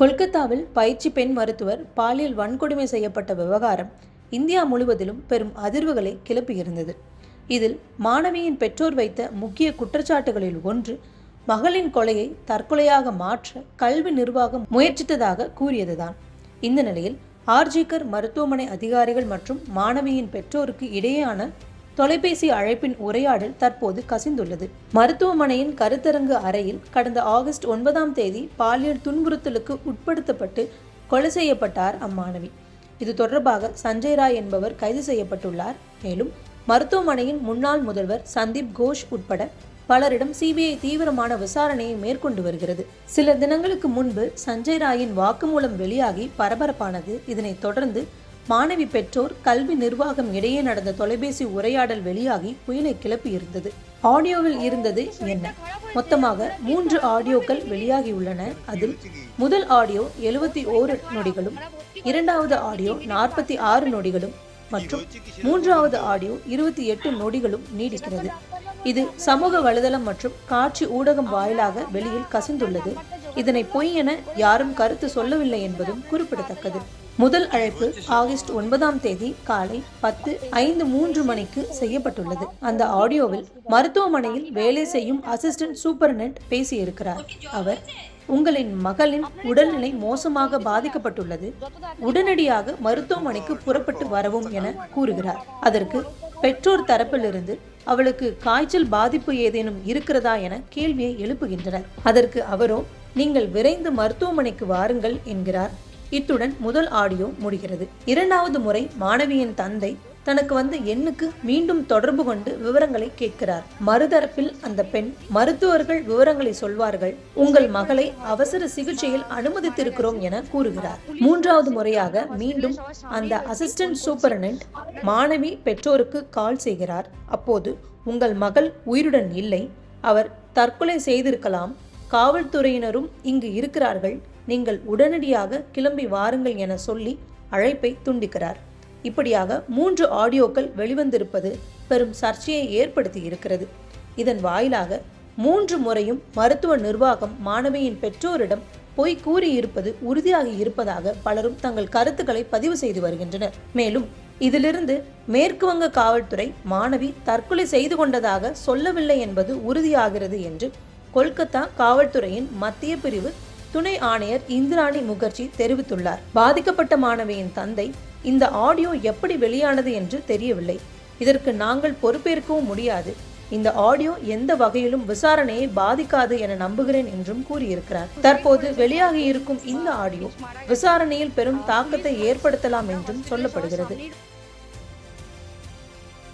கொல்கத்தாவில் பயிற்சி பெண் மருத்துவர் பாலியல் வன்கொடுமை செய்யப்பட்ட விவகாரம் இந்தியா முழுவதிலும் பெரும் அதிர்வுகளை கிளப்பியிருந்தது. இதில் மாணவியின் பெற்றோர் வைத்த முக்கிய குற்றச்சாட்டுகளில் ஒன்று மகளின் கொலையை தற்கொலையாக மாற்ற கல்வி நிர்வாகம் முயற்சித்ததாக கூறியதுதான். இந்த நிலையில் ஆர்ஜிகர் மருத்துவமனை அதிகாரிகள் மற்றும் மாணவியின் பெற்றோருக்கு இடையேயான தொலைபேசி அழைப்பின் உரையாடல் தற்போது கசிந்துள்ளது. மருத்துவமனையின் கருத்தரங்கு அறையில் கடந்த ஆகஸ்ட் ஒன்பதாம் தேதி பாலியல் துன்புறுத்தலுக்கு உட்படுத்தப்பட்டு கொலை செய்யப்பட்டார் அம்மாணவி இது தொடர்பாக சஞ்சய் ராய் என்பவர் கைது செய்யப்பட்டுள்ளார். மேலும் மருத்துவமனையின் முன்னாள் முதல்வர் சந்தீப் கோஷ் உட்பட பலரிடம் சிபிஐ தீவிரமான விசாரணையை மேற்கொண்டு வருகிறது. சில தினங்களுக்கு முன்பு சஞ்சய் ராயின் வாக்குமூலம் வெளியாகி பரபரப்பானது. இதனைத் தொடர்ந்து மாணவி பெற்றோர் கல்வி நிர்வாகம் இடையே நடந்த தொலைபேசி உரையாடல் வெளியாகி புயலை கிளப்பியிருந்தது ஆடியோவில் இருந்தது என்ன? மொத்தமாக மூன்று ஆடியோக்கள் வெளியாகியுள்ளன அதில் முதல் ஆடியோ எழுபத்தி ஓரு நொடிகளும் இரண்டாவது ஆடியோ நாற்பத்தி ஆறு நொடிகளும் மற்றும் மூன்றாவது ஆடியோ இருபத்தி எட்டு நொடிகளும் நீடிக்கிறது. இது சமூக வலைதளம் மற்றும் காட்சி ஊடகம் வாயிலாக வெளியில் கசிந்துள்ளது. இதனை பொய் என யாரும் கருத்து சொல்லவில்லை என்பதும் குறிப்பிடத்தக்கது. முதல் அழைப்பு ஆகஸ்ட் ஒன்பதாம் தேதி காலை பத்து ஐந்து மூன்று மணிக்கு செய்யப்பட்டுள்ளது. அந்த ஆடியோவில் மருத்துவமனையில் வேலை செய்யும் அசிஸ்டன்ட் சூப்பர்டென்ட் பேசியிருக்கிறார். அவர் உங்களின் மகளின் உடல்நிலை மோசமாக பாதிக்கப்பட்டுள்ளது. உடனடியாக மருத்துவமனைக்கு புறப்பட்டு வரவும் என கூறுகிறார். அதற்கு பெற்றோர் தரப்பிலிருந்து அவளுக்கு காய்ச்சல் பாதிப்பு ஏதேனும் இருக்கிறதா என கேள்வியை எழுப்புகின்றனர். அதற்கு அவரோ நீங்கள் விரைந்து மருத்துவமனைக்கு வாருங்கள் என்கிறார். இத்துடன் முதல் ஆடியோ முடிகிறது. இரண்டாவது முறை மாணவியின் தந்தை தனக்கு வந்த எண்ணுக்கு மீண்டும் தொடர்பு கொண்டு விவரங்களை கேட்கிறார். மறுதரப்பில் அந்த பெண் மருத்துவர்கள் விவரங்களை சொல்வார்கள். உங்கள் மகளை அவசர சிகிச்சையில் அனுமதித்திருக்கிறோம் என கூறுகிறார். மூன்றாவது முறையாக மீண்டும் அந்த அசிஸ்டன்ட் சூப்பரனண்ட் மாணவி பெற்றோருக்கு கால் செய்கிறார். அப்போது உங்கள் மகள் உயிருடன் இல்லை. அவர் தற்கொலை செய்திருக்கலாம். காவல்துறையினரும் இங்கு இருக்கிறார்கள். நீங்கள் உடனடியாக கிளம்பி வாருங்கள் என சொல்லி அழைப்பை துண்டிக்கிறார். இப்படியாக மூன்று ஆடியோக்கள் வெளிவந்திருப்பது பெரும் சர்ச்சையை ஏற்படுத்தி இருக்கிறது. இதன் வாயிலாக மூன்று முறையும் மருத்துவ நிர்வாகம் மாணவியின் பெற்றோரிடம் பொய் கூறியிருப்பது உறுதியாகி இருப்பதாக பலரும் தங்கள் கருத்துக்களை பதிவு செய்து வருகின்றனர். மேலும் இதிலிருந்து மேற்கு வங்க காவல்துறை மாணவி தற்கொலை செய்து கொண்டதாக சொல்லவில்லை என்பது உறுதியாகிறது என்று கொல்கத்தா காவல்துறையின் மத்திய பிரிவு துணை ஆணையர் இந்திராணி முகர்ஜி தெரிவித்துள்ளார். பாதிக்கப்பட்ட மாணவியின் தந்தை இந்த ஆடியோ எப்படி வெளியானது என்று தெரியவில்லை. இதற்கு நாங்கள் பொறுப்பேற்கவும் முடியாது. இந்த ஆடியோ எந்த வகையிலும் விசாரணையை பாதிக்காது என நம்புகிறேன் என்றும் கூறியிருக்கிறார். தற்போது வெளியாகி இருக்கும் இந்த ஆடியோ விசாரணையில் பெரும் தாக்கத்தை ஏற்படுத்தலாம் என்றும் சொல்லப்படுகிறது.